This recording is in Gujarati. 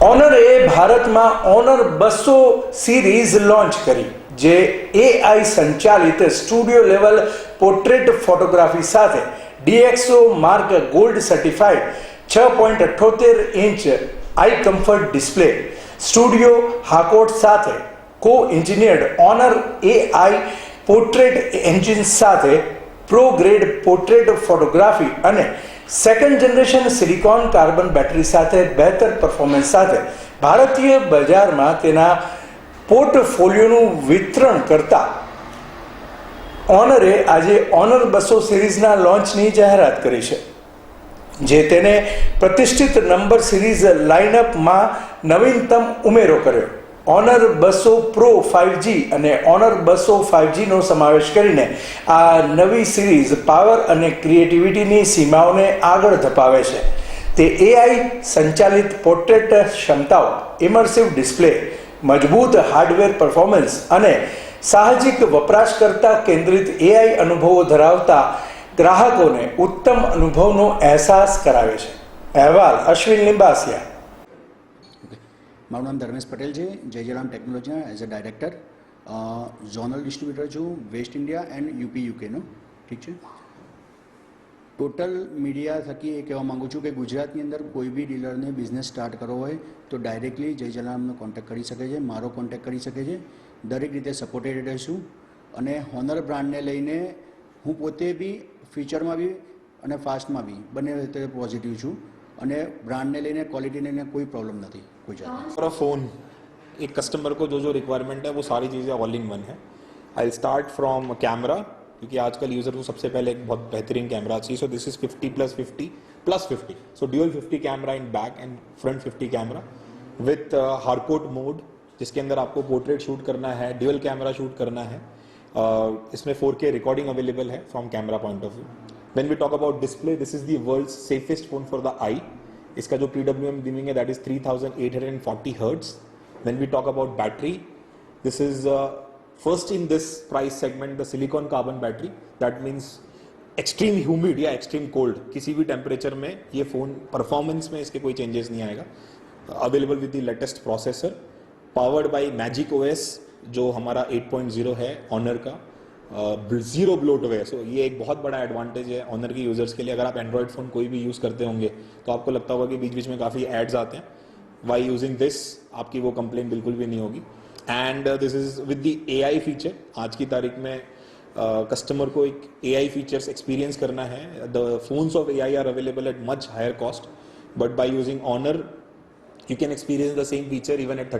ઓનર એ ભારતમાં ઓનર બસો સિરીઝ લોન્ચ કરી જે એઆઈ સંચાલિત સ્ટુડિયો લેવલ પોર્ટ્રેટ ફોટોગ્રાફી સાથે ડીએક્સો માર્ક ગોલ્ડ સર્ટિફાઈડ છ પોઈન્ટ અઠ્યોતેર inch eye comfort display studio Harcourt સાથે co engineered Honor AI portrait engine સાથે પ્રો ગ્રેડ પોર્ટ્રેટ ફોટોગ્રાફી અને second generation silicon carbon battery સાથે બહેતર પરફોર્મન્સ સાથે ભારતીય બજારમાં તેના પોર્ટફોલિયોનું વિતરણ કરતા ઓનરે આજે ઓનર બસો સિરીઝના લોન્ચની જાહેરાત કરી છે જે તેને પ્રતિષ્ઠિત નંબર સિરીઝ લાઇનઅપમાં નવીનતમ ઉમેરો કર્યો ઓનર બસો પ્રો ફાઇવજી અને ઓનર બસો ફાઇવજીનો સમાવેશ કરીને આ નવી સિરીઝ પાવર અને ક્રિએટિવિટીની સીમાઓને આગળ ધપાવે છે તે એઆઈ સંચાલિત પોર્ટ્રેટ ક્ષમતાઓ ઇમર્સિવ ડિસ્પ્લે મજબૂત હાર્ડવેર પરફોર્મન્સ અને સાહજિક વપરાશકર્તા કેન્દ્રિત એઆઈ અનુભવો ધરાવતા ગ્રાહકોને ઉત્તમ અનુભવનો અહેસાસ કરાવે છે અહેવાલ અશ્વિન લિંબાસિયા મારું નામ ધર્મેશ પટેલ છે જય જયરામ ટેકનોલોજીના as a director zonal distributor છું વેસ્ટ ઇન્ડિયા એન્ડ યુપી યુકેનો ઠીક છે ટોટલ મીડિયા થકી એ કહેવા માગું છું કે ગુજરાતની અંદર કોઈ બી ડીલરને બિઝનેસ સ્ટાર્ટ કરવો હોય તો ડાયરેક્ટલી જય જલારામનો કોન્ટેક્ટ કરી શકે છે મારો કોન્ટેક્ટ કરી શકે છે દરેક રીતે સપોર્ટેડ રહેશું અને હોનર બ્રાન્ડને લઈને હું પોતે બી ફ્યુચરમાં બી અને ફાસ્ટમાં બી બંને રીતે પોઝિટિવ છું અને બ્રાન્ડને લઈને ક્વોલિટીને લઈને કોઈ પ્રોબ્લેમ નથી કોઈ જગ્યાએ ફોન एक कस्टमर को जो जो रिक्वायरमेंट है वो सारी चीज़ें ऑल इन वन है आई स्टार्ट फ्रॉम कैमरा क्योंकि आजकल यूज़र को सबसे पहले एक बहुत बेहतरीन कैमरा चाहिए so this is 50 plus 50 plus 50 so dual 50 camera in back and front 50 camera with Harcourt mode जिसके अंदर आपको पोर्ट्रेट शूट करना है ड्यूअल कैमरा शूट करना है uh, इसमें 4K रिकॉर्डिंग अवेलेबल है from camera point of view When we talk about display, this is the world's safest phone for the eye. इसका jo PWM dimming hai that is 3840 hertz. When we talk about battery, this is uh, first in this price segment the silicon carbon battery. That means extreme humid ya extreme cold kisi bhi temperature mein ye phone performance mein iske koi changes nahi aayega available with the latest processor powered by magic os जो हमारा 8.0 है ऑनर का जीरो ब्लोट हुए सो ये एक बहुत बड़ा एडवांटेज है ऑनर के यूज़र्स के लिए अगर आप एंड्रॉयड फ़ोन कोई भी यूज़ करते होंगे तो आपको लगता होगा कि बीच बीच में काफ़ी एड्स आते हैं वाई यूजिंग दिस आपकी वो कंप्लेन बिल्कुल भी नहीं होगी and this is with the A I feature आज की तारीख में कस्टमर uh, को एक ए आई फीचर्स एक्सपीरियंस करना है the phones of A I are available at much higher cost but by using Honor you can experience the same feature even at thirty